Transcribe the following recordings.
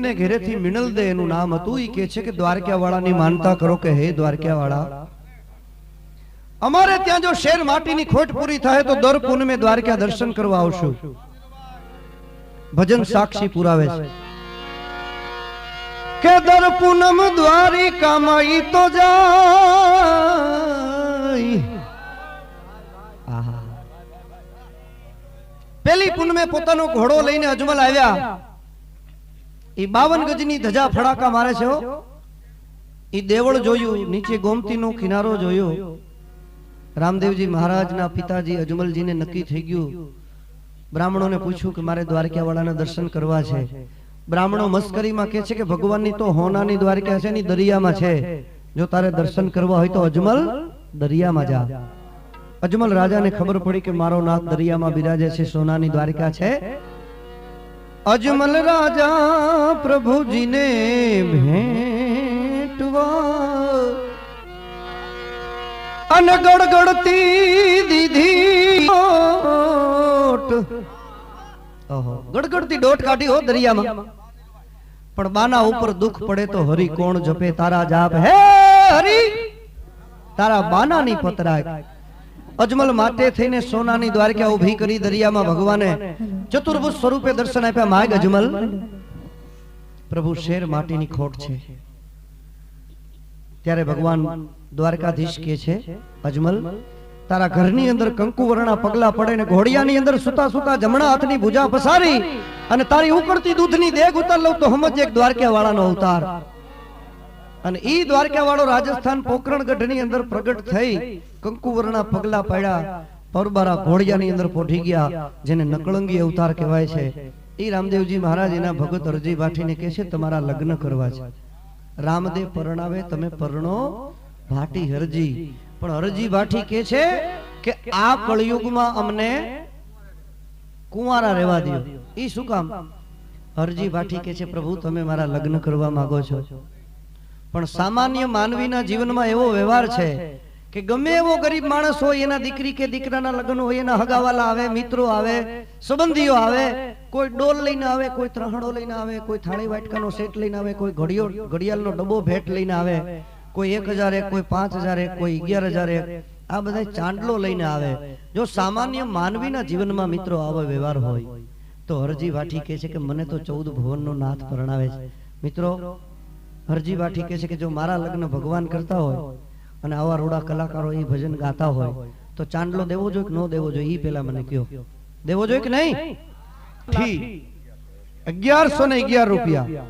એમને ઘેરેથી મિનલ દે એનું નામ હતું. એ કે છે કે દ્વારકાવાળાની માનતા કરો કે હે દ્વારકાવાળા, અમારે ત્યાં જો શેર માટીની ખોટ પૂરી થાય તો દર પૂનમે દ્વારકા દર્શન કરવા આવશું. ભજન સાક્ષી પુરાવે છે. કે દર પૂનમ દ્વારિકામાં ઈ તો જાય. પેલી પૂનમે પોતાનો ઘોડો લઈને અજમલ આવ્યા. ઈ બાવન ગજની ધજા ફડાકા મારે છે એ દેવળ જોયું, નીચે ગોમતીનો કિનારો જોયો. રામદેવજી મહારાજના પિતાજી અજમલજીને નક્કી થઈ ગયું. બ્રાહ્મણોને પૂછ્યું કે મારે દ્વારકાવાળાના દર્શન કરવા છે. બ્રાહ્મણો મસ્કરીમાં કહે છે કે ભગવાનની તો હોનાની દ્વારકા છે ની દરિયામાં છે. જો તારે દર્શન કરવા હોય તો અજમલ દરિયામાં જા. અજમલ રાજાને ખબર પડી કે મારો નાથ દરિયામાં બિરાજે છે, સોનાની દ્વારકા છે. અજમલ રાજા પ્રભુજીને ભેટવા. અને ગડગડતી દીધી ગડગડતી ડોટ કાઢી હો દરિયામાં. પણ બાના ઉપર દુઃખ પડે તો હરિ કોણ જપે? તારા જાપ. હે હરી! તારા બાનાની પતરાય. અજમલ માટે થઈને સોનાની દ્વારકા ઊભી કરી દરિયામાં ભગવાને ચતુર્ભુજ સ્વરૂપે દર્શન આપ્યા. માગ અજમલ. પ્રભુ શેર માટીની ખોટ છે. ત્યારે ભગવાન દ્વારકાધીશ કે છે, અજમલ, તારા ઘરની અંદર કંકુ વર્ણા પગલા પડે ને ઘોડિયાની અંદર સુતા સુતા જમણા હાથની ભુજા પસારી અને તારી ઉકળતી દૂધની દેગ ઉતાર લઉં તો સમજ એક દ્વારકા વાળાનો અવતાર. અને ઈ દ્વારકા વાળો રાજસ્થાન પોકરણગઢની અંદર પ્રગટ થઈ કંકુ વર્ણા પગલા પાડ્યા. પરબારા ઘોડિયાની અંદર પોઠી ગયા, જેને નકળંગી અવતાર કહેવાય છે. એ રામદેવજી મહારાજ એના ભગત અરજી ભાઠીને કહે છે, તમારા લગ્ન કરવા છે. રામદેવ પરણાવે, તમે પરણો ભાટી હરજી. પણ હરજી ભાટી કે છે કે આ કળયુગમાં અમને કુંવારા રહેવા દો એ શું કામ? હરજી ભાટી કે છે, પ્રભુ, તમે મારા લગ્ન કરવા માંગો છો. પણ સામાન્ય માનવીના જીવનમાં એવો વ્યવહાર છે કે ગમે એવો ગરીબ માણસ હોય, એના દીકરી કે દીકરાના લગ્ન હોય, એના હગાવાલા આવે, મિત્રો આવે, સંબંધીઓ આવે, કોઈ ડોલ લઈને આવે, કોઈ ત્રહણો લઈને આવે, કોઈ થાળી વાટકાનો સેટ લઈને આવે, કોઈ ઘડિયો, ઘડિયાળનો ડબ્બો ભેટ લઈને આવે, કોઈ એક હજાર કોઈ પાંચ હજાર કોઈ અગિયાર હજાર આ બધા ચાંદલો લઈને આવે. જો સામાન્ય માનવીના જીવનમાં મિત્રો આવો વ્યવહાર હોય, તો હરજી વાઠી કહે છે કે મને તો ચૌદ ભુવનનો નાથ પરણાવે છે. મિત્રો હરજી વાઠી કહે છે કે જો મારા લગ્ન ભગવાન કરતા હોય અને આવા રૂડા કલાકારો એ ભજન ગાતા હોય, તો ચાંદલો દેવો જોઈએ કે ન દેવો જોઈએ એ પેલા મને કયો. દેવો જોઈએ કે નહીં? ઠી. અગિયારસો ને અગિયાર રૂપિયા.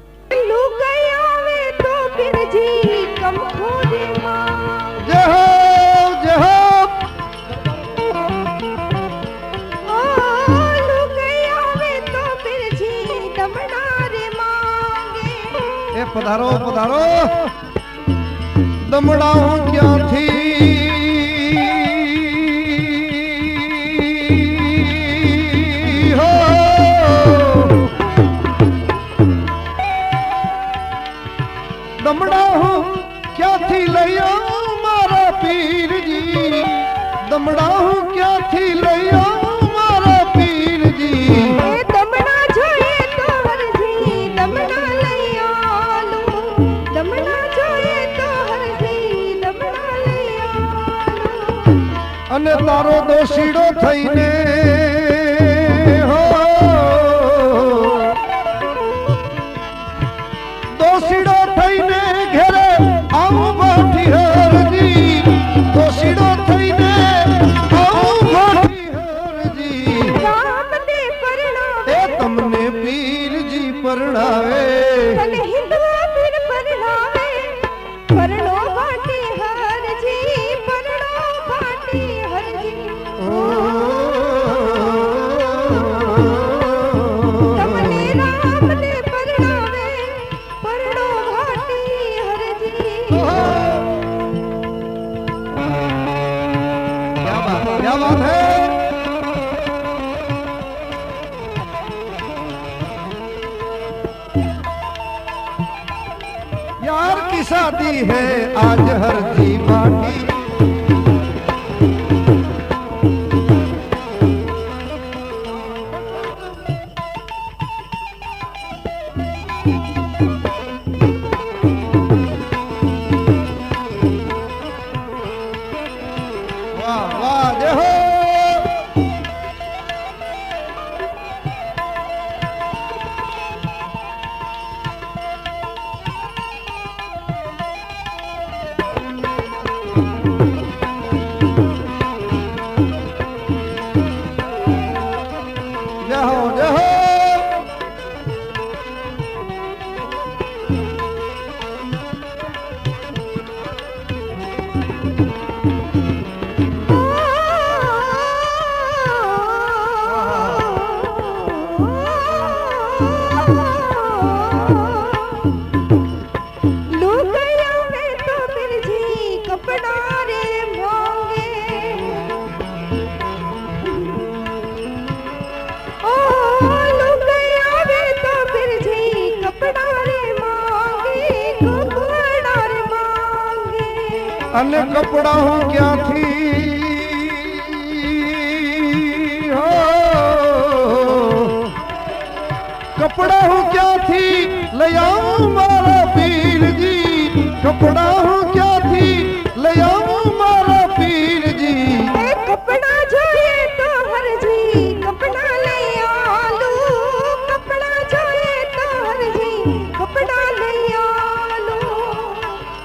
એ પધારો પધારો. દમડા હું ક્યાંથી? હો! દમડા હું તારો દોષીડો થઈને है यार की शादी है आज हर जी बाटी અને કપડા હું ક્યાંથી? કપડા હું ક્યાંથી લઈ આવું મારા પીરજી કપડા હું ક્યાંથી લઈ આવું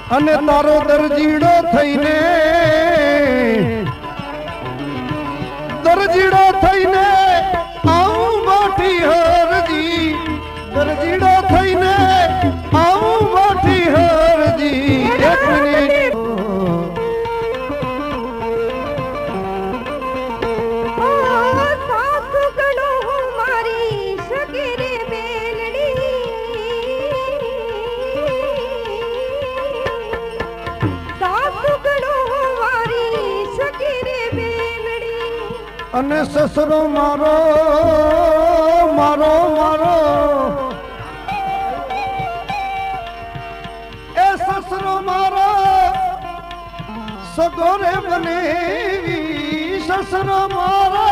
અને તારો દરજીડો થઈને દરજીડો થઈને અને સસરો મારો મારો મારો. એ સસરો મારો સગોરે બનેવી સસરો મારો.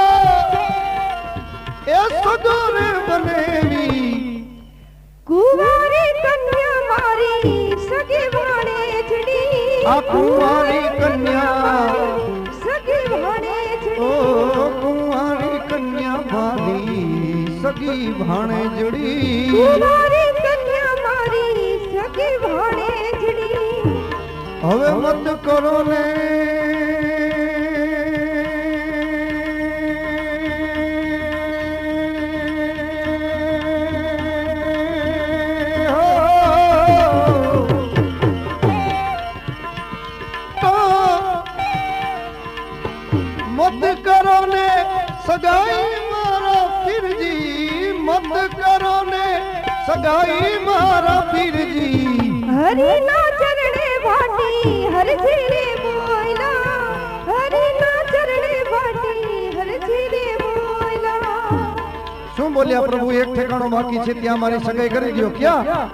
એ સગોરે બનેવી કુંવારી કન્યા મારી સગી ભાણે જડી. આ કુંવારી ભાલી સગી ભાણે જડી. કુંવારી કન્યા મારી સગી ભાણે જડી. હવે મત કરો ને. સગાઈ મારા પીરજી હરી ના ચરણે વાટી હરજી રે બોયલા હરી ના ચરણે વાટી હરજી રે બોયલા શું બોલ્યા પ્રભુ? એક ઠેકાણો બાકી છે ત્યાં મારી સગાઈ કરી દો ક્યાં?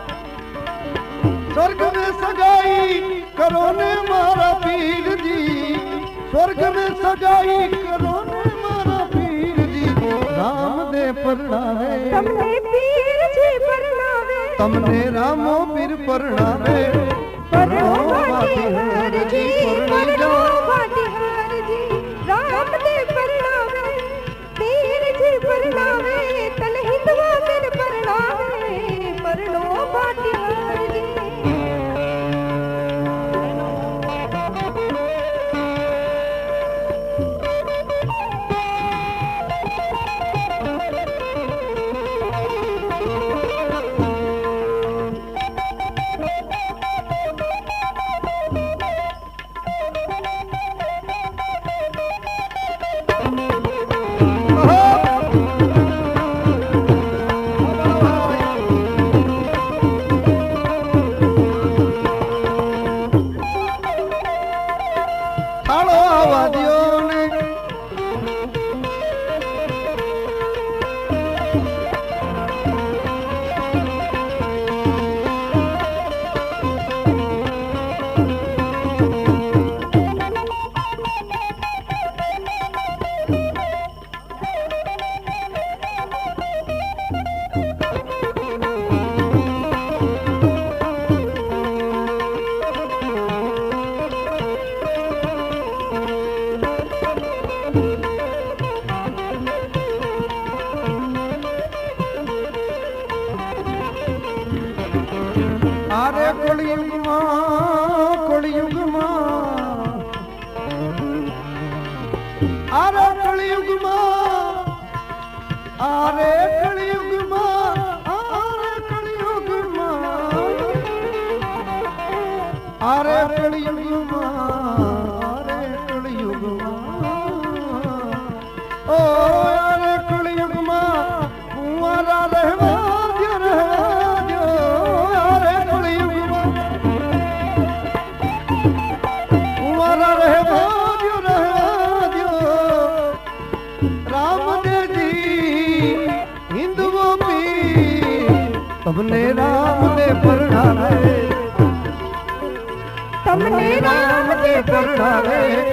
સ્વર્ગ में સગાઈ કરો ને મારા પીરજી સ્વર્ગ में સગાઈ કરો ને મારા પીરજી રામદે પરણાવે. તમને પીર તમને રામો પીર પરણાવે પરણો પરણો વાટી વાટી હરજી હરજી તમને રામ દે પરણાવે. તમને રામ તે પરણાવે.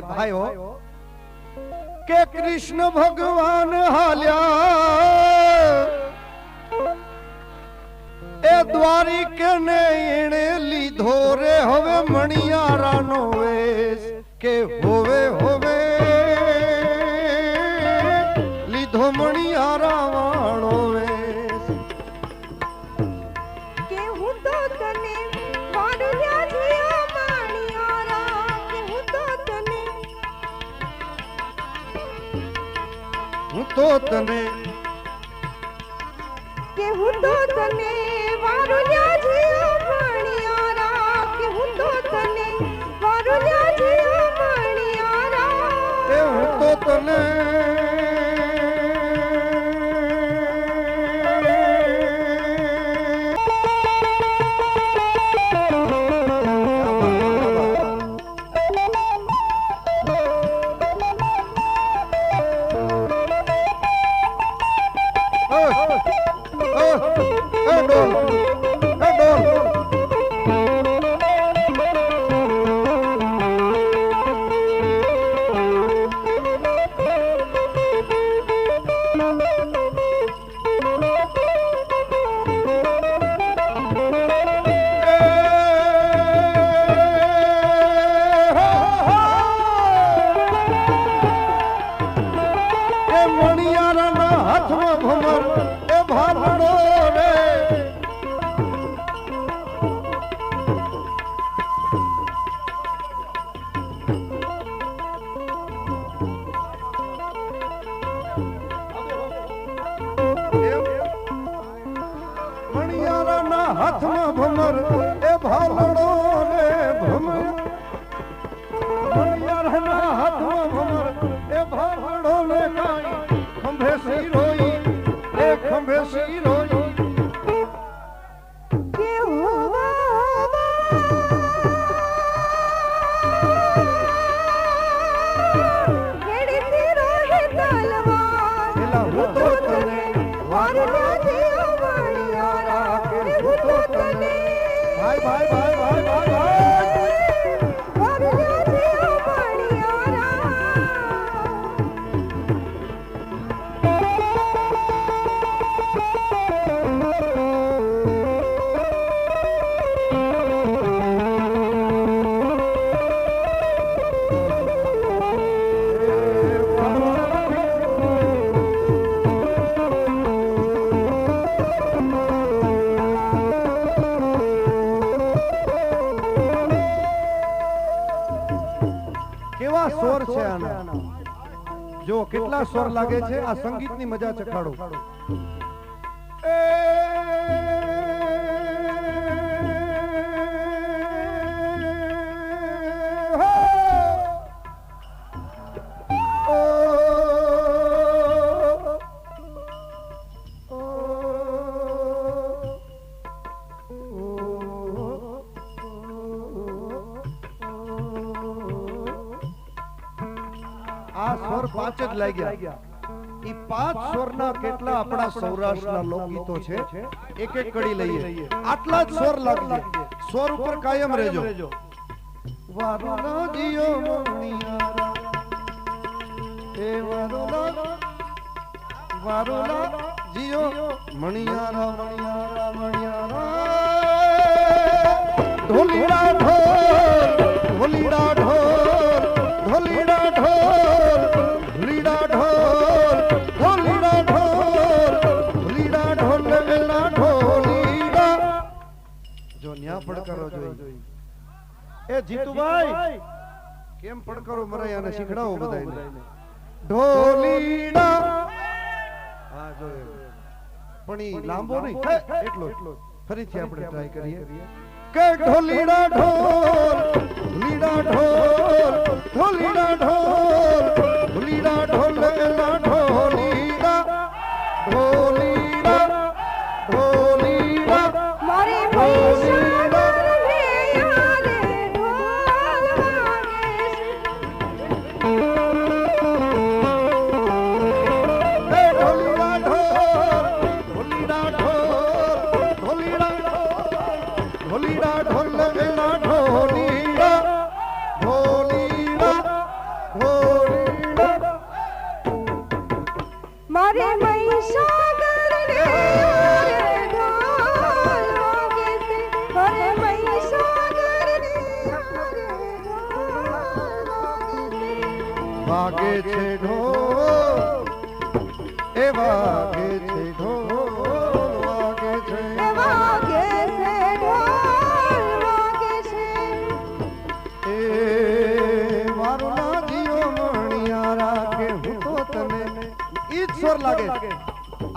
ભાઈ, ભાઈઓ, કે કૃષ્ણ ભગવાન હાલ્યા. એ દ્વારિકે ને એણે લીધો રે, હવે મણિયારાનો વેશ કે હોવે હોવે હું તો તને કે હું તો તને વારો જીઓ હાથમાં ભમર એ ભાભડો કેટલા લાગે છે? આ સંગીતની મજા ચખાડો. પાંચ ગયા. ઈ પાંચ સ્વરના કેટલા આપણા સૌરાષ્ટ્રના લોકગીતો છે? એક એક કડી લઈએ. આટલા જ સ્વર લાગજે સ્વર ઉપર કાયમ રહેજો. વારુલા જીઓ મણિયારા એ વારુલા વારુલા જીઓ મણિયારા મણિયારા મણિયારા. ઢોલીડા ઢોલ એ જીતુભાઈ કેમ પડકારો મરાય અને શીખડાવો બધાને ઢોલીડા હા જો પણ ઈ લાંબો નહીં એટલો એટલો ફરીથી આપણે ટ્રાય કરીએ. કે ઢોલીડા ઢોલ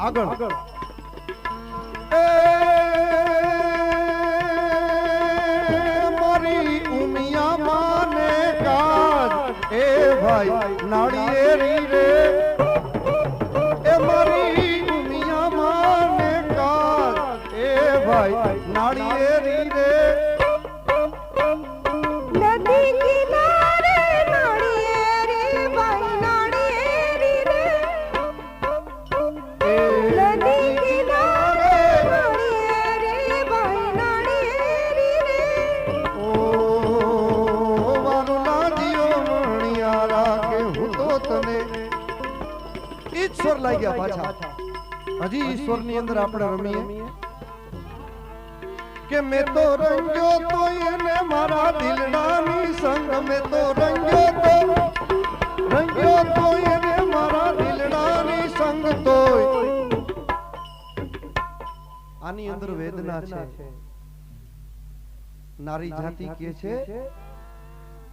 આગળ. મારી ઉમિયા માને કાજ એ ભાઈ નાળિયેરી રે લાગ્યા પાછા. હજી ઈશ્વરની અંદર આપણે રમીએ. કે મેં તો રંગ્યો તો એને મારા દિલડાની સંગ મેં તો રંગ્યો તો. રંગ્યો તો એને મારા દિલડાની સંગ તોય આની અંદર વેદના છે. નારી જાતિ કે છે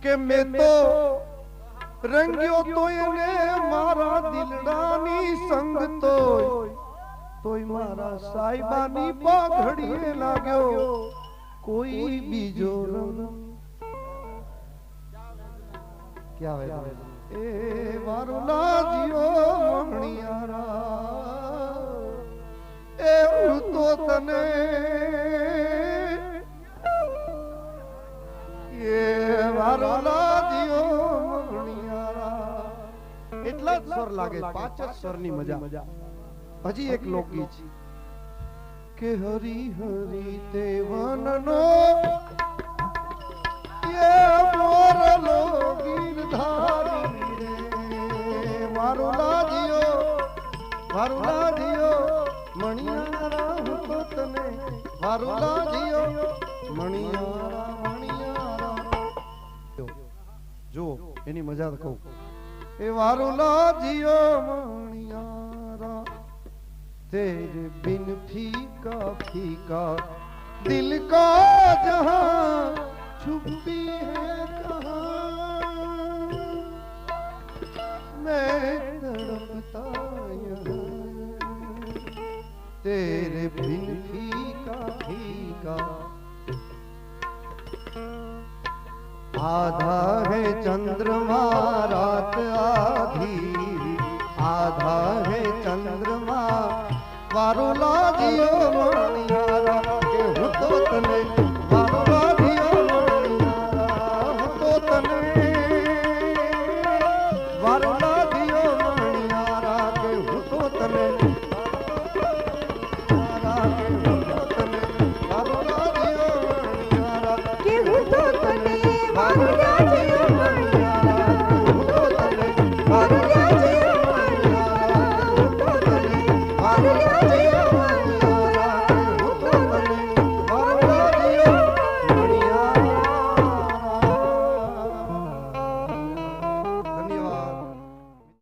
કે મેં તો રંગ્યો તો એને મારા દિલડાની સંગ તોય. તોય મારા સાહેબાની પાઘડીએ લાગ્યો. કોઈ બીજો રંગ. ક્યાં વેદના એ મારો લાજ્યો મણિયારા. એ હું તો તને જ સ્વર લાગે પાંચ જ સ્વરની મજા હજી એક લોકગીત કે હરી હરી તે વનનો મોર મોરલો ધારી રે મારો લાજ્યો મારો લાજ્યો મણિયારા હું તો તને મારો લાજ્યો મણિયારા મણિયારા જો એની મજા કહું એ વારો લાજ્યો મણિયારા तेरे बिन फीका फीका दिल का जहां छुपी है कहां मैं तड़पता यहाँ तेरे बिन फीका फीका આધારે ચંદ્રમા રાત આધી આધારે ચંદ્રમા વારો લાગ્યો મણિયા